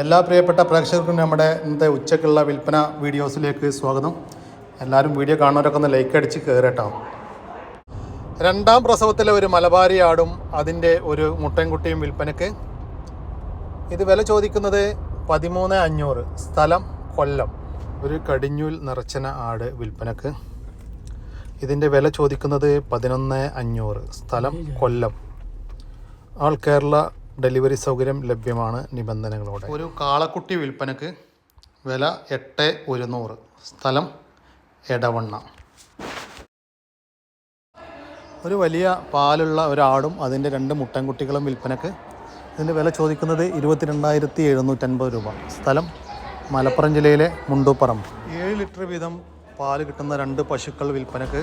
എല്ലാ പ്രിയപ്പെട്ട പ്രേക്ഷകർക്കും നമ്മുടെ ഇന്നത്തെ ഉച്ചക്കുള്ള വിൽപ്പന വീഡിയോസിലേക്ക് സ്വാഗതം. എല്ലാവരും വീഡിയോ കാണുന്നവരൊക്കെ ഒന്ന് ലൈക്ക് അടിച്ച് കയറട്ടോ രണ്ടാം പ്രസവത്തിലെ ഒരു മലബാരി ആടും അതിന്റെ ഒരു മുട്ടൻകുട്ടിയും വിൽപ്പനയ്ക്ക്. ഇത് വില ചോദിക്കുന്നത് പതിമൂന്ന് അഞ്ഞൂറ്. സ്ഥലം കൊല്ലം. ഒരു കടിഞ്ഞൂൽ നിറച്ചന ആട് വിൽപ്പനക്ക് ഇതിന്റെ വില ചോദിക്കുന്നത് പതിനൊന്ന് അഞ്ഞൂറ്. സ്ഥലം കൊല്ലം. ആൾ കേരള ഡെലിവറി സൗകര്യം ലഭ്യമാണ് നിബന്ധനകളോടെ. ഒരു കാളക്കുട്ടി വിൽപ്പനക്ക് വില എട്ട് ഒരുന്നൂറ്. സ്ഥലം എടവണ്ണ. ഒരു വലിയ പാലുള്ള ഒരാടും അതിന്റെ രണ്ട് മുട്ടൻകുട്ടികളും വിൽപ്പനക്ക്. ഇതിന്റെ വില ചോദിക്കുന്നത് ഇരുപത്തിരണ്ടായിരത്തി എഴുന്നൂറ്റൻപത് രൂപ. സ്ഥലം മലപ്പുറം ജില്ലയിലെ മുണ്ടൂപ്പറമ്പ് ഏഴ് ലിറ്റർ വീതം പാൽ കിട്ടുന്ന രണ്ട് പശുക്കൾ വിൽപ്പനക്ക്.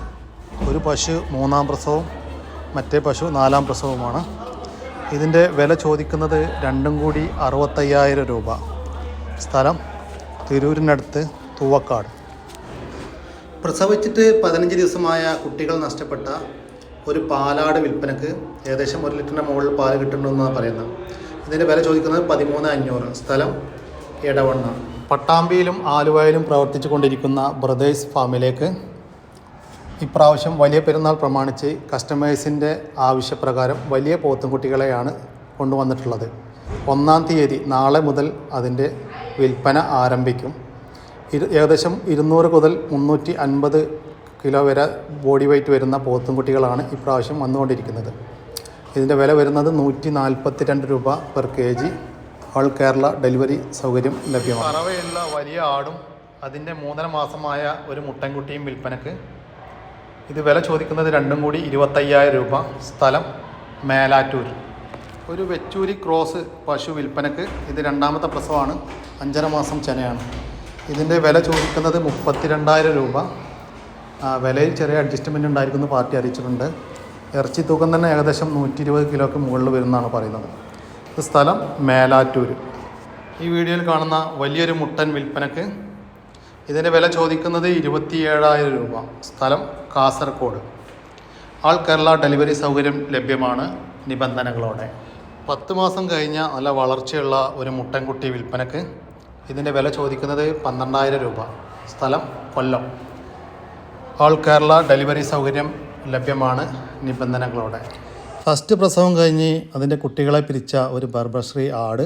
ഒരു പശു മൂന്നാം പ്രസവവും മറ്റേ പശു നാലാം പ്രസവവുമാണ്. ഇതിന്റെ വില ചോദിക്കുന്നത് രണ്ടും കൂടി അറുപത്തയ്യായിരം രൂപ. സ്ഥലം തിരൂരിനടുത്ത് തൂവക്കാട്. പ്രസവിച്ചിട്ട് പതിനഞ്ച് ദിവസമായ കുട്ടികൾ നഷ്ടപ്പെട്ട ഒരു പാലാട് വിൽപ്പനക്ക് ഏകദേശം ഒരു ലിറ്ററിന്റെ മുകളിൽ പാൽ കിട്ടുന്നുണ്ടെന്നാണ് പറയുന്നത്. ഇതിന്റെ വില ചോദിക്കുന്നത് പതിമൂന്ന് അഞ്ഞൂറ്. സ്ഥലം എടവണ്ണ. പട്ടാമ്പിയിലും ആലുവയിലും പ്രവർത്തിച്ചു കൊണ്ടിരിക്കുന്ന ബ്രദേഴ്സ് ഫാമിലേക്ക് ഇപ്രാവശ്യം വലിയ പെരുന്നാൾ പ്രമാണിച്ച് കസ്റ്റമേഴ്സിന്റെ ആവശ്യപ്രകാരം വലിയ പോത്തുംകുട്ടികളെയാണ് കൊണ്ടുവന്നിട്ടുള്ളത്. ഒന്നാം തീയതി നാളെ മുതൽ അതിന്റെ വിൽപ്പന ആരംഭിക്കും. ഇരു ഏകദേശം ഇരുന്നൂറ് മുതൽ മുന്നൂറ്റി അൻപത് കിലോ വരെ ബോഡി വെയ്റ്റ് വരുന്ന പോത്തുംകുട്ടികളാണ് ഇപ്രാവശ്യം വന്നുകൊണ്ടിരിക്കുന്നത്. ഇതിന്റെ വില വരുന്നത് നൂറ്റി നാൽപ്പത്തി രണ്ട് രൂപ per K G. All Kerala delivery സൗകര്യം ലഭ്യമാണ്. പറവയുള്ള വലിയ ആടും അതിന്റെ മൂന്നര മാസമായ ഒരു മുട്ടൻകുട്ടിയും വിൽപ്പനക്ക് ഇത് വില ചോദിക്കുന്നത് രണ്ടും കൂടി ഇരുപത്തയ്യായിരം രൂപ സ്ഥലം മേലാറ്റൂർ. ഒരു വെച്ചൂരി ക്രോസ് പശു വിൽപ്പനക്ക് ഇത് രണ്ടാമത്തെ പ്രസവമാണ്. അഞ്ചര മാസം ചെനയാണ്. ഇതിന്റെ വില ചോദിക്കുന്നത് മുപ്പത്തിരണ്ടായിരം രൂപ. വിലയിൽ ചെറിയ അഡ്ജസ്റ്റ്മെന്റ് ഉണ്ടായിരിക്കുന്നു പാർട്ടി അറിയിച്ചിട്ടുണ്ട്. ഇറച്ചി തൂക്കം തന്നെ ഏകദേശം നൂറ്റി ഇരുപത് കിലോയ്ക്ക് മുകളിൽ വരുന്നതാണ് പറയുന്നത്. ഇത് സ്ഥലം മേലാറ്റൂർ. ഈ വീഡിയോയിൽ കാണുന്ന വലിയൊരു മുട്ടൻ വിൽപ്പനക്ക് ഇതിന്റെ വില ചോദിക്കുന്നത് ഇരുപത്തിയേഴായിരം രൂപ. സ്ഥലം കാസർഗോഡ് ആൾ കേരള ഡെലിവറി സൗകര്യം ലഭ്യമാണ് നിബന്ധനകളോടെ. പത്ത് മാസം കഴിഞ്ഞ നല്ല വളർച്ചയുള്ള ഒരു മുട്ടൻകുട്ടി വിൽപ്പനക്ക് ഇതിന്റെ വില ചോദിക്കുന്നത് പന്ത്രണ്ടായിരം രൂപ. സ്ഥലം കൊല്ലം. ആൾ കേരള ഡെലിവറി സൗകര്യം ലഭ്യമാണ് നിബന്ധനകളോടെ. ഫസ്റ്റ് പ്രസവം കഴിഞ്ഞ് അതിന്റെ കുട്ടികളെ പിരിച്ച ഒരു ബർബശ്രീ ആട്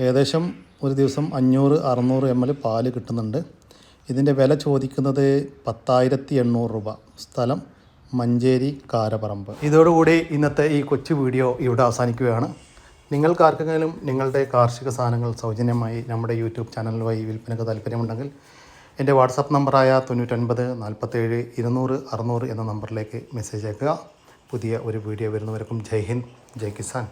ഏകദേശം ഒരു ദിവസം അഞ്ഞൂറ് അറുന്നൂറ് എം എൽ പാൽ കിട്ടുന്നുണ്ട്. ഇതിന്റെ വില ചോദിക്കുന്നത് പത്തായിരത്തി എണ്ണൂറ് രൂപ. സ്ഥലം മഞ്ചേരി കാരപറമ്പ്. ഇതോടുകൂടി ഇന്നത്തെ ഈ കൊച്ചു വീഡിയോ ഇവിടെ അവസാനിക്കുകയാണ്. നിങ്ങൾക്കാർക്കെങ്കിലും നിങ്ങളുടെ കാർഷിക സാധനങ്ങൾ സൗജന്യമായി നമ്മുടെ യൂട്യൂബ് ചാനൽ വഴി വിൽപ്പനക്ക് താല്പര്യമുണ്ടെങ്കിൽ എന്റെ വാട്സാപ്പ് നമ്പറായ തൊണ്ണൂറ്റൊൻപത് നാൽപ്പത്തേഴ് ഇരുന്നൂറ് അറുന്നൂറ് എന്ന നമ്പറിലേക്ക് മെസ്സേജ് അയക്കുക. പുതിയ ഒരു വീഡിയോ വരുന്നവർക്കും ജയ് ഹിന്ദ് ജയ് കിസാൻ.